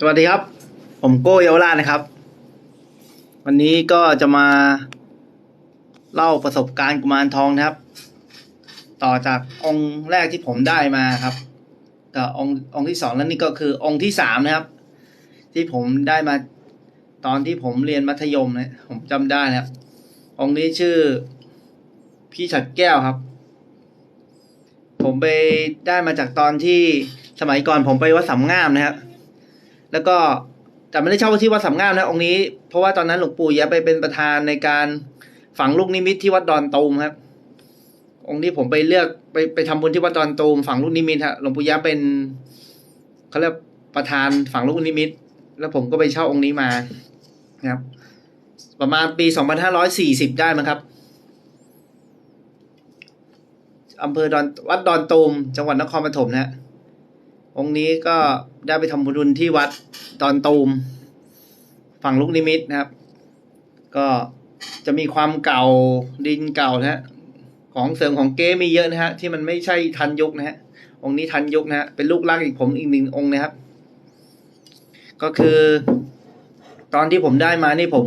สวัสดีครับ ผมโก้เยาวราชนะครับ วันนี้ก็จะมา เล่าประสบการณ์กุมารทองนะครับ ต่อจากองค์แรกที่ผมได้มาครับกับองค์องค์ที่สองแล้วนี่ก็คือองค์ที่สามนะครับ ที่ผมได้มาตอนที่ผมเรียนมัธยมนะผมจำได้นะครับ องค์นี้ชื่อ พี่ฉัดแก้วครับ ผมไปได้มาจากตอนที่สมัยก่อนผมไปวัดสามงามนะครับ แล้วก็แต่ไม่ได้เช่าที่วัดสามงามนะองค์นี้เพราะว่าตอนนั้นหลวงปู่แย้ไปเป็นประธานในการฝังลูกนิมิตที่วัดดอนตูมครับ องค์นี้ผมไปเลือกไปไปทำบุญที่วัดดอนตูมฝังลูกนิมิตฮะหลวงปู่แย้เป็นเขาเรียกประธานฝังลูกนิมิต แล้วผมก็ไปเช่าองค์นี้มานะครับ ประมาณปีสองพันห้าร้อยสี่สิบได้มั้งครับอำเภอดอนวัดดอนตูมจังหวัดนครปฐมนะฮะ องค์นี้ก็ได้ไปทำบุญที่วัดดอนตูม ฝั่งลูกนิมิตนะครับ ก็จะมีความเก่าดินเก่านะฮะของเสริมของเก๊มีเยอะนะฮะที่มันไม่ใช่ทันยุคนะฮะองค์นี้ทันยุคนะฮะเป็นลูกรักอีกผมอีกหนึ่งองค์นะครับ ก็คือ ตอนที่ผมได้มานี่ผม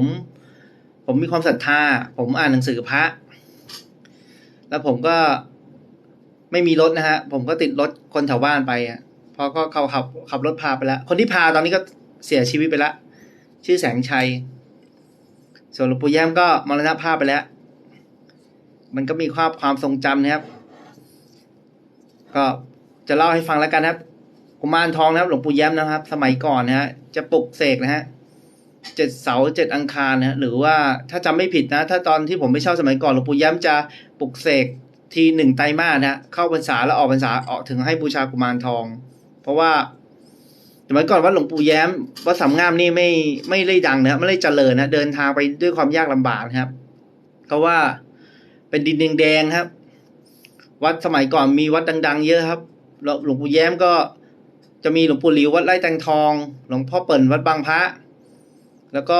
ผมมีความศรัทธา ผมอ่านหนังสือพระ แล้วผมก็ไม่มีรถนะฮะ ผมก็ติดรถคนแถวบ้านไปอะ พอก็เขาขับขับรถพาไปแล้ว คนที่พาตอนนี้ก็เสียชีวิตไปแล้วชื่อแสงชัย ส่วนหลวงปู่แย้มก็มรณภาพไปแล้ว มันก็มีความความทรงจำนะครับ ก็จะเล่าให้ฟังแล้วกันครับกุมารทองนะครับ หลวงปู่แย้มนะครับ สมัยก่อนนะฮะจะปลุกเสกนะฮะเจ็ดเสาร์เจ็ดอังคารนะฮะหรือว่าถ้าจำไม่ผิดนะ ถ้าตอนที่ผมไปเช่าสมัยก่อนหลวงปู่แย้มจะปลุกเสกทีหนึ่งไตรมาสนะฮะเข้าพรรษาแล้วออกพรรษาออกถึงให้บูชากุมารทอง เพราะว่าสมัยก่อนวัดหลวงปู่แย้มวัดสามงามนี่ไม่ไม่ได้ดังนะครับไม่ได้เจริญนะเดินทางไปด้วยความยากลำบากนะครับ เพราะว่าเป็นดินแดงครับ วัดสมัยก่อนมีวัดดัง ๆ เยอะครับหลวงปู่แย้มก็จะมีหลวงปู่หลิววัดไร่แตงทอง หลวงพ่อเปิ่นวัดบางพระ แล้วก็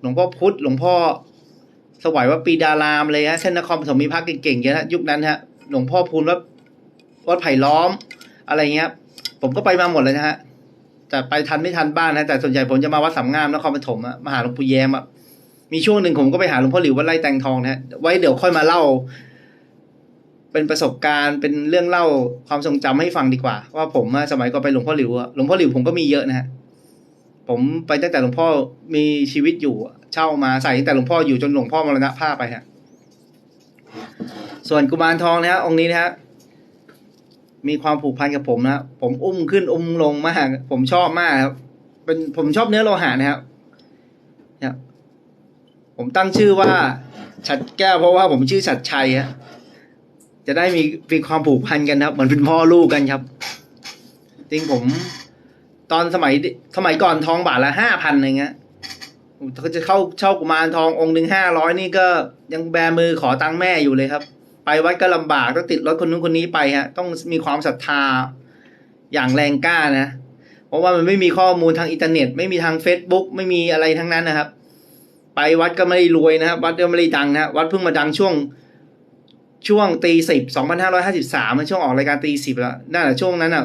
หลวงพ่อพุธหลวงพ่อสวัยวัดปีดารามเลยฮะเส้นนครปฐมมีพระเก่งๆเยอะนะยุคนั้นฮะหลวงพ่อพูนวัดวัดไผ่ล้อมอะไรเงี้ย ผมก็ไปมาหมดเลยนะฮะแต่ไปทันไม่ทันบ้างนะแต่ส่วนใหญ่ผมจะมาวัดสามงามนครปฐมอะมาหาหลวงปู่แย้มอะมีช่วงหนึ่งผมก็ไปหาหลวงพ่อหลิววัดไร่แตงทองนะฮะไว้เดี๋ยวค่อยมาเล่า เป็นประสบการณ์เป็นเรื่องเล่าความทรงจำให้ฟังดีกว่า ว่าผมสมัยก่อนไปหลวงพ่อหลิวอะหลวงพ่อหลิวผมก็มีเยอะนะฮะผมไปตั้งแต่หลวงพ่อมีชีวิตอยู่ เช่ามาใส่ตั้งแต่หลวงพ่ออยู่จนหลวงพ่อมรณภาพไปฮะส่วนกุมารทองนะฮะองค์นี้นะฮะ มีความผูกพันกับผมนะผมอุ้มขึ้นอุ้มลงมาก ผมชอบมากครับ เป็นผมชอบเนื้อโลหะนะครับเนี่ยผมตั้งชื่อว่า ฉัดแก้วเพราะว่าผมชื่อฉัดชัยฮะจะได้มีมีความผูกพันกันครับ เหมือนเป็นพ่อลูกกันครับ จริงผม ตอนสมัยสมัยก่อนทองบาทละห้าพันอะไรเงี้ยเขาจะเข้าเช่ากุมารทององค์หนึ่งห้าร้อยนี่ก็ยังแบมือขอตังค์แม่อยู่เลยครับ ไปวัดก็ลำบากต้องติดรถคนนู้นคนนี้ไปฮะต้องมีความศรัทธาอย่างแรงกล้านะ เพราะว่ามันไม่มีข้อมูลทางอินเทอร์เน็ต ไม่มีทาง Facebook ไม่มีอะไรทั้งนั้นนะครับ ไปวัดก็ไม่ได้รวยนะครับ วัดก็ไม่ได้ดังนะวัดเพิ่งมาดังช่วงช่วงตีสิบสองพันห้าร้อยห้าสิบสามช่วงออกรายการตีสิบแล้วนั่นแหละช่วงนั้นอะ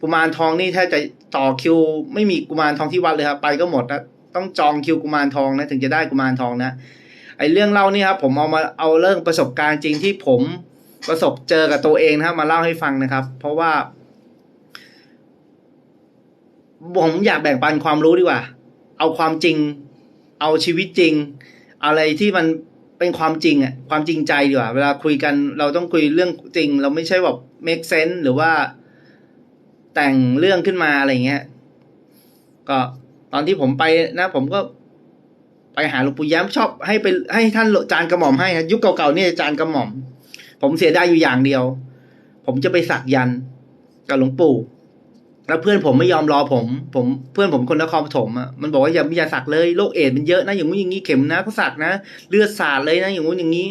กุมารทองนี่แทบจะต่อคิว ไม่มีกุมารทองที่วัดเลยครับ ไปก็หมดนะต้องจองคิวกุมารทองนะถึงจะได้กุมารทองนะ อ้เรื่องเล่านี่ครับผมเอามาเอาเรื่องประสบการณ์จริงที่ผมประสบเจอกับตัวเองนะครับมาเล่าให้ฟังนะครับ เพราะว่าผมอยากแบ่งปันความรู้ดีกว่า เอาความจริง เอาชีวิตจริง อะไรที่มันเป็นความจริงอะความจริงใจดีกว่า เวลาคุยกันเราต้องคุยเรื่องจริง เราไม่ใช่แบบ make sense หรือว่าแต่งเรื่องขึ้นมาอะไรเงี้ย ก็ตอนที่ผมไปนะ ผมก็ ไปหาหลวงปู่แย้มชอบให้ไปให้ท่านจานกระหม่อมให้ยุคเก่าๆนี่จานกระหม่อม ผมเสียได้อยู่อย่างเดียว ผมจะไปสักยันกับหลวงปู่แล้วเพื่อนผมไม่ยอมรอผม ผมเพื่อนผมคนนครปฐมอะมันบอกว่าอย่าอย่าสักเลยโรคเอดมันเยอะนะอย่างงู้นอย่างนี้เข็มนะเขาสักนะเลือดสาดเลยนะอย่างงู้นอย่างนี้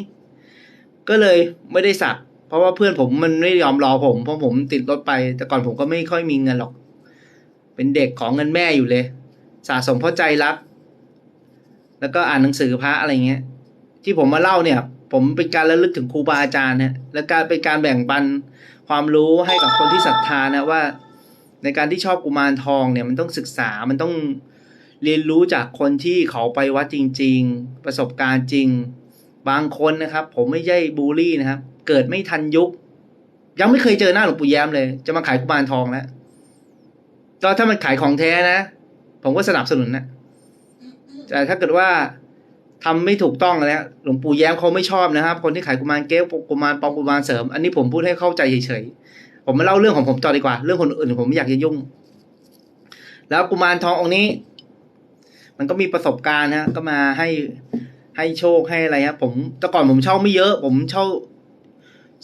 ก็เลยไม่ได้สัก เพราะว่าเพื่อนผมมันไม่ยอมรอผม เพราะผมติดรถไป แต่ก่อนผมก็ไม่ค่อยมีเงินหรอก เป็นเด็กของเงินแม่อยู่เลย สะสมเพราะใจรัก แล้วก็อ่านหนังสือพระอะไรเงี้ย ที่ผมมาเล่าเนี่ย ผมเป็นการระลึกถึงครูบาอาจารย์นะและการเป็นการแบ่งปันความรู้ให้กับคนที่ศรัทธานะว่า ในการที่ชอบกุมารทองเนี่ยมันต้องศึกษามันต้องเรียนรู้จากคนที่เขาไปวัดจริง ๆ ประสบการณ์จริง บางคนนะครับ ผมไม่ใช่บูลลี่นะครับ เกิดไม่ทันยุค ยังไม่เคยเจอหน้าหลวงปู่แย้มเลย จะมาขายกุมารทองแล้วก็ถ้ามันขายของแท้นะ ผมก็สนับสนุนนะ แต่ถ้าเกิดว่าทำไม่ถูกต้องแล้วหลวงปู่แย้มเขาไม่ชอบนะครับ คนที่ขายกุมารเก๊กกุมารปลอมกุมารเสริม อันนี้ผมพูดให้เข้าใจเฉยๆ ผมมาเล่าเรื่องของผมต่อดีกว่า เรื่องคนอื่นผมไม่อยากจะยุ่ง แล้วกุมารทององค์นี้ มันก็มีประสบการณ์นะก็มาให้ให้โชคให้อะไรครับผมแต่ก่อนผมเช่าไม่เยอะ ผมเช่า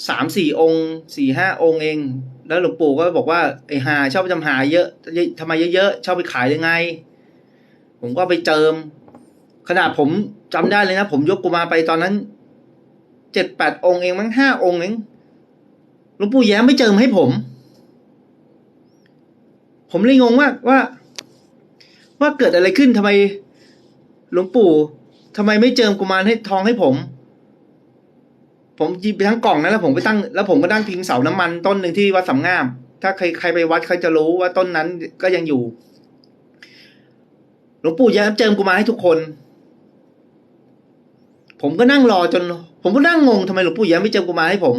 สามสี่องค์สี่ห้าองค์เอง แล้วหลวงปู่ก็บอกว่าไอ้หาชอบไปทำหาเยอะทำไมเยอะๆชอบไปขายยังไง ผมก็ไปเจิม ขนาดผมจำได้เลยนะ ผมยกกุมารไปตอนนั้นเจ็ดแปดองค์เองมั้งห้าองค์เองหลวงปู่แย้มไม่เจิมให้ผม ผมเลยงงว่าว่า ว่าเกิดอะไรขึ้นทำไมหลวงปู่ทำไมไม่เจิมกุมารให้ทองให้ผม ผมยิบไปทั้งกล่องนั้นแล้วผมไปตั้งแล้วผมก็ตั้งพิงเสาน้ำมันต้นหนึ่งที่วัดสำงาม ถ้าใครใครไปวัดใครจะรู้ว่าต้นนั้นก็ยังอยู่ ลวงปู่ย้มเจิมกุมาให้ทุกคน ผมก็นั่งรอจน ผมก็นั่งงงทำไมหลวงปู่ย้มไม่เจิมกุมาให้ผม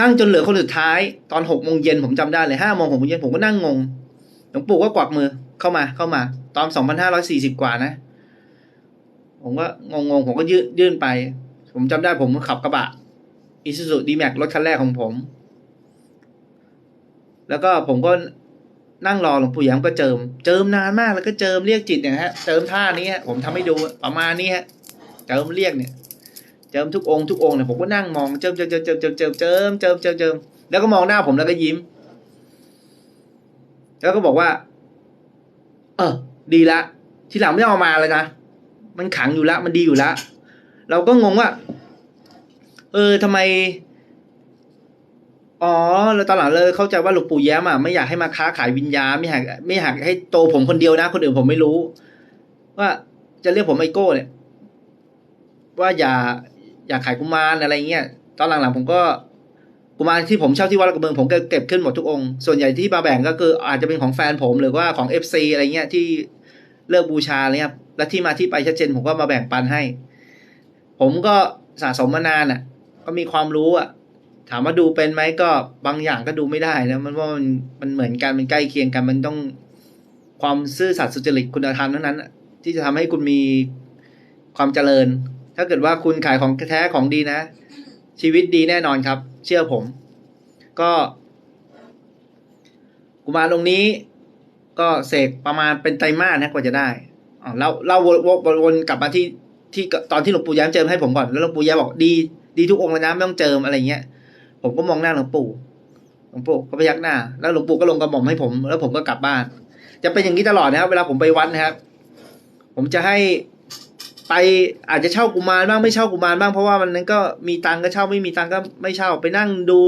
นั่งจนเหลือคนสุดท้าย ตอนหกโมงเย็นผมจำได้เลยห้าโมงหกโมงเย็นผมก็นั่งงงหลวงปู่ก็กวักมือเข้ามาเข้ามา ตอนสองพันห้าร้อยสี่สิบกว่านะ ผมก็งงงผมก็ยื่นยื่นไป ผมจำได้ผมขับกระบะอิซูซูดีแม็กรถคันแรกของผม แล้วก็ผมก็ นั่งรอหลวงปู่แย้มก็เจิม เจิมนานมากแล้วก็เจิมเรียกจิตเนี่ยฮะ เจิมท่านี้ฮะผมทำให้ดูประมาณนี้ฮะ เจิมเรียกเนี่ย เจิมทุกองค์ทุกองค์เนี่ยผมก็นั่งมองเจิมเจิมเจิมเจิมเจิมเจิมเจิมเจิมเจิมเจิมแล้วก็มองหน้าผมแล้วก็ยิ้ม แล้วก็บอกว่า เออ ดีละ ทีหลังไม่ต้องเอามาเลยนะ มันขังอยู่ล้วมันดีอยู่ล้วเราก็งงว่า เออทำไม อ๋อ แล้วตอนหลังเลยเข้าใจว่าหลวงปู่แย้มอะไม่อยากให้มาค้าขายวิญญาณไม่อยากไม่อยากให้โตผมคนเดียวนะ คนอื่นผมไม่รู้ ว่าจะเรียกผมไอโก้เนี่ย ว่าอย่าอย่าขายกุมารอะไรเงี้ยตอนหลังๆผมก็กุมารที่ผมเช่าที่วัดกระเบืองผมก็เก็บขึ้นหมดทุกองค์ส่วนใหญ่ที่มาแบ่งก็คืออาจจะเป็นของแฟนผมหรือว่าของเอฟซีอะไรเงี้ยที่เลิกบูชาอะไรเงี้ยและที่มาที่ไปชัดเจนผมก็มาแบ่งปันให้ ผมก็สะสมมานานอะ ก็มีความรู้อะ ถามว่าดูเป็นไหมก็บางอย่างก็ดูไม่ได้นะมันว่ามันมันเหมือนกันมันใกล้เคียงกัน มันต้องความซื่อสัตย์สุจริตคุณธรรมเท่านั้น ที่จะทำให้คุณมีความเจริญ ถ้าเกิดว่าคุณขายของแท้ของดีนะ ชีวิตดีแน่นอนครับ เชื่อผม ก็กุมารองนี้ ก็เสกประมาณเป็นไตรมาสนะกว่าจะได้อ๋อเราเราวนวนวนกลับมาที่ที่ตอนที่หลวงปู่ย้มเจิมให้ผมก่อนแล้วหลวงปู่ย้มบอกดีดีทุกองค์เลยนะไม่ต้องเจิมอะไรเงี้ย ผมก็มองหน้าหลวงปู่หลวงปู่ก็พยักหน้า แล้วหลวงปู่ก็ลงกระหม่อมให้ผม แล้วผมก็กลับบ้าน จะเป็นอย่างนี้ตลอดนะครับ เวลาผมไปวัดนะครับ ผมจะให้ไปอาจจะเช่ากุมารบ้างไม่เช่ากุมารบ้างเพราะว่ามันนั้นก็มีตังก็เช่าไม่มีตังก็ไม่เช่าไปนั่งดู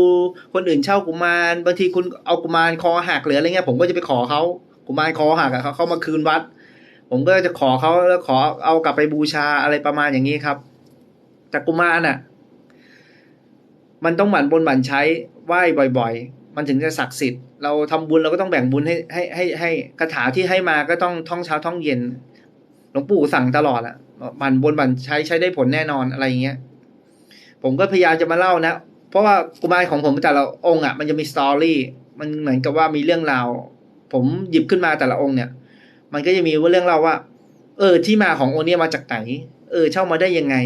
คนอื่นเช่ากุมารบางทีคุณเอากุมารคอหักหรืออะไรเงี้ยผมก็จะไปขอเขากุมารคอหักอะเขาเขามาคืนวัด ผมก็จะขอเขาแล้วขอเอากลับไปบูชาอะไรประมาณอย่างนี้ครับ แต่กุมารน่ะ มันต้องหมั่นบนหมั่นใช้ไหว้บ่อย ๆ มันถึงจะศักดิ์สิทธิ์เราทำบุญเราก็ต้องแบ่งบุญให้ให้ให้ให้คาถาที่ให้มาก็ต้องท่องเช้าท่องเย็นหลวงปู่สั่งตลอดอะหมั่นบนหมั่นใช้ใช้ได้ผลแน่นอนอะไรอย่างเงี้ย ผมก็พยายามจะมาเล่านะเพราะว่ากุมารของผมแต่ละองค์อะมันจะมีสตอรี่มันเหมือนกับว่ามีเรื่องราวผมหยิบขึ้นมาแต่ละองค์เนี่ย มันก็จะมีว่าเรื่องเล่าว่า เออที่มาขององค์เนี้ยมาจากไหน เออเช่ามาได้ยังไง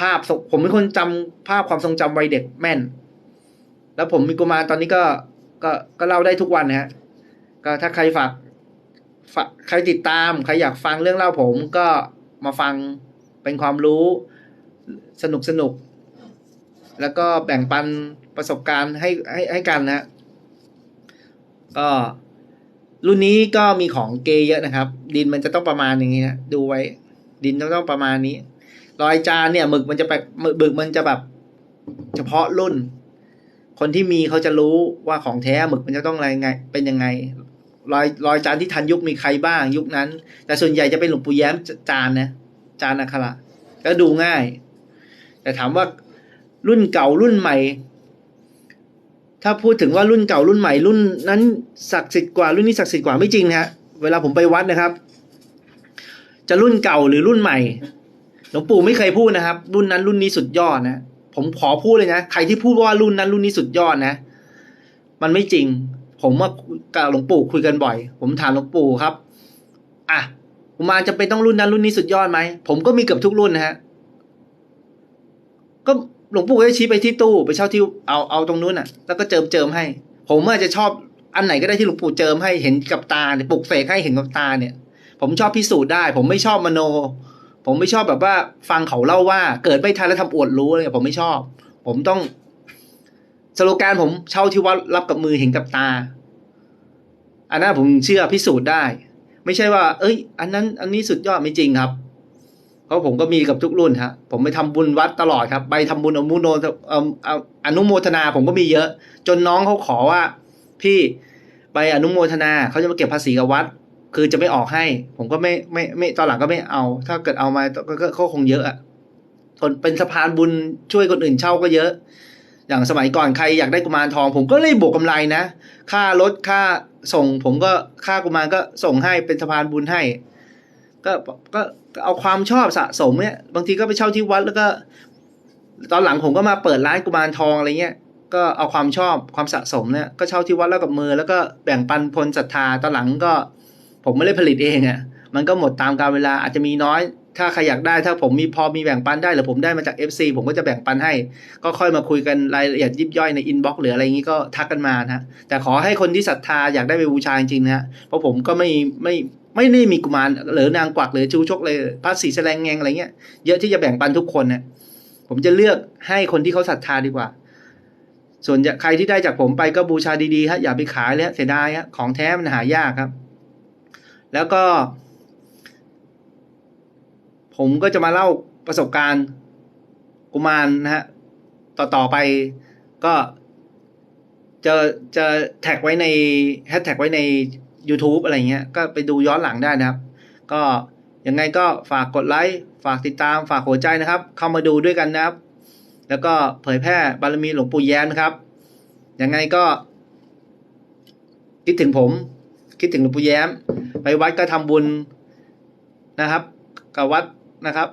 ภาพผมเป็นคนจำภาพความทรงจำวัยเด็กแม่น แล้วผมมีกุมารตอนนี้ก็ก็ก็เล่าได้ทุกวันนะฮะก็ถ้าใครฝากฝากใครติดตาม ใครอยากฟังเรื่องเล่าผมก็มาฟังเป็นความรู้สนุกสนุก แล้วก็แบ่งปันประสบการณ์ให้ให้ให้กันนะก็รุ่นนี้ก็มีของเกย์เยอะนะครับ ดินมันจะต้องประมาณอย่างนี้นะดูไว้ ดินต้องต้องประมาณนี้ รอยจานเนี่ยหมึกมันจะไปหมึกมันจะแบบ เฉพาะรุ่น คนที่มีเขาจะรู้ว่าของแท้หมึกมันจะต้องอะไรไง เป็นยังไงรอยรอยจานที่ทันยุคมีใครบ้าง ยุคนั้น แต่ส่วนใหญ่จะเป็นหลวงปู่แย้มจานนะจานอัคระแล้วดูง่าย แต่ถามว่ารุ่นเก่ารุ่นใหม่ ถ้าพูดถึงว่ารุ่นเก่ารุ่นใหม่รุ่นนั้นศักดิ์สิทธิ์กว่ารุ่นนี้ศักดิ์สิทธิ์กว่าไม่จริงนะฮะเวลาผมไปวัดนะครับ จะรุ่นเก่าหรือรุ่นใหม่ หลวงปู่ไม่เคยพูดนะครับ รุ่นนั้นรุ่นนี้สุดยอดนะผมขอพูดเลยนะใครที่พูดว่ารุ่นนั้นรุ่นนี้สุดยอดนะ มันไม่จริง ผมว่ากับหลวงปู่คุยกันบ่อย ผมถามหลวงปู่ครับอะกุมารจะเป็นต้องรุ่นนั้นรุ่นนี้สุดยอดไหมผมก็มีเกือบทุกรุ่นนะฮะก็หลวงปู่ก็จะชี้ไปที่ตู้ไปเช่าที่เอาเอาตรงนู้นอะ แล้วก็เจิมเจิมให้ ผมอาจจะชอบอันไหนก็ได้ที่หลวงปู่เจิมให้เห็นกับตาเนี่ยปลุกเสกให้เห็นกับตาเนี่ย ผมชอบพิสูจน์ได้ ผมไม่ชอบมโน ผมไม่ชอบแบบว่า ฟังเขาเล่าว่าเกิดไม่ทันแล้วทำอวดรู้อะไรผมไม่ชอบ ผมต้องสโลแกนผมเช่าที่วัดรับกับมือเห็นกับตา อันนั้นผมเชื่อพิสูจน์ได้ ไม่ใช่ว่า เอ้ย อันนั้น อันนี้สุดยอดไม่จริงครับ เพราะผมก็มีกับทุกรุ่นฮะผมไปทำบุญวัดตลอดครับ ไปทำบุญอนุโมทเอ่อเอาอนุโมทนาผมก็มีเยอะ จนน้องเขาขอว่า พี่ไปอนุโมทนาเขาจะมาเก็บภาษีกับวัด คือจะไม่ออกให้ ผมก็ไม่ไม่ไม่ตอนหลังก็ไม่เอา ถ้าเกิดเอามาก็ก็คงเยอะอะคนเป็นสะพานบุญช่วยคนอื่นเช่าก็เยอะ อย่างสมัยก่อนใครอยากได้กุมารทอง ผมก็เลยบวกกำไรนะ ค่ารถค่าส่ง ผมก็ค่ากุมารก็ส่งให้เป็นสะพานบุญให้ ก็ก็เอาความชอบสะสมเนี่ย บางทีก็ไปเช่าที่วัดแล้วก็ ตอนหลังผมก็มาเปิดร้านกุมารทองอะไรเงี้ยก็เอาความชอบความสะสมเนี่ยก็เช่าที่วัดแล้วกับมือ แล้วก็แบ่งปันพลศรัทธาตอนหลังก็ ผมไม่ได้ผลิตเองอะ่ะ มันก็หมดตามกาลเวลาอาจจะมีน้อย ถ้าใครอยากได้ถ้าผมมีพอมีแบ่งปันได้หรือผมได้มาจาก FC ผมก็จะแบ่งปันให้ ก็ค่อยมาคุยกันรายละเอียดยิบย่อยในอินบ็อกซ์หรืออะไรอย่างนี้ก็ทักกันมานะฮะแต่ขอให้คนที่ศรัทธาอยากได้ไปบูชาจริงๆนะฮะเพราะผมก็ไม่ไม่ไม่ได้มีกุมารหรือนางกวักหรือชูชกเลยพระศรีแสดงแงงอะไรเงี้ยเยอะที่จะแบ่งปันทุกคนเนะผมจะเลือกให้คนที่เขาศรัทธาดีกว่า ส่วนใครที่ได้จากผมไปก็บูชาดีๆฮะอย่าไปขายเลยฮะเสียดายฮะของแท้มันหายากครับ แล้วก็ ผมก็จะมาเล่าประสบการณ์กุมารนะฮะ ต่อต่อไปก็จะจะแท็กไว้ในแฮชแท็กไว้ใน YouTube อะไรเงี้ย ก็ไปดูย้อนหลังได้นะครับ ก็ยังไงก็ฝากกดไลค์ ฝากติดตาม ฝากหัวใจนะครับ เข้ามาดูด้วยกันนะครับ แล้วก็เผยแพร่บารมีหลวงปู่แย้มนะครับ ยังไงก็ คิดถึงผม คิดถึงหลวงปู่แย้ม ไปวัดก็ทำบุญนะครับกับวัดนะครับ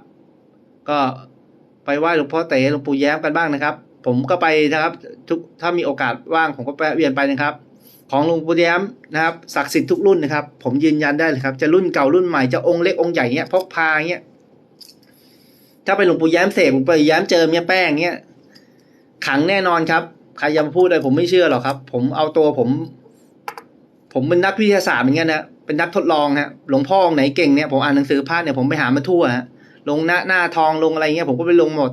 ก็ไปไหว้หลวงพ่อเต๋หลวงปู่แย้มกันบ้างนะครับ ผมก็ไปนะครับ ทุกถ้ามีโอกาสว่างผมก็ไปเวียนไปนะครับ ของหลวงปู่แย้มนะครับศักดิ์สิทธิ์ทุกรุ่นนะครับ ผมยืนยันได้เลยครับ จะรุ่นเก่ารุ่นใหม่จะองค์เล็กองค์ใหญ่เงี้ยพกพาเงี้ยถ้าไปหลวงปู่แย้มเสกหลวงปู่แย้มเจอเมียแป้งเงี้ยขังแน่นอนครับใครจะมาพูดอะไรผมไม่เชื่อหรอกครับ ผมเอาตัวผม ผมเป็นนักวิทยาศาสตร์เหมือนกันนะ เป็นนักทดลองฮะหลวงพ่อองค์ไหนเก่งเนี่ยผมอ่านหนังสือพระเนี่ยผมไปหามาทั่วฮะลงหน้าหน้าทองลงอะไรเงี้ยผมก็ไปลงหมด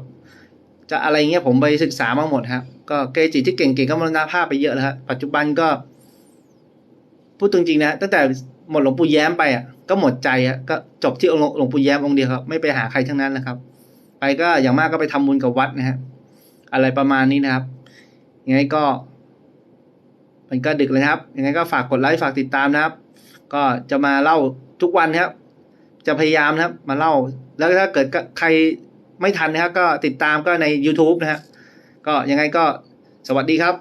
จะอะไรเงี้ยผมไปศึกษามาหมดครับก็เกจิที่เก่งๆก็มรณภาพไปเยอะแล้วฮะปัจจุบันก็พูดตรงจริงนะตั้งแต่หมดหลวงปู่แย้มไปอะก็หมดใจอะก็จบที่องค์หลวงปู่แย้มองค์เดียวครับไม่ไปหาใครทั้งนั้นนะครับ ไปก็อย่างมากก็ไปทำบุญกับวัดนะฮะอะไรประมาณนี้นะครับยังไงก็ มันก็ดึกเลยครับยังไงก็ฝากกดไลค์ฝากติดตามนะครับ ก็จะมาเล่าทุกวันครับ จะพยายามนะครับ มาเล่า แล้วถ้าเกิดใครไม่ทันนะครับก็ติดตามก็ใน YouTube นะฮะก็ยังไงก็สวัสดีครับ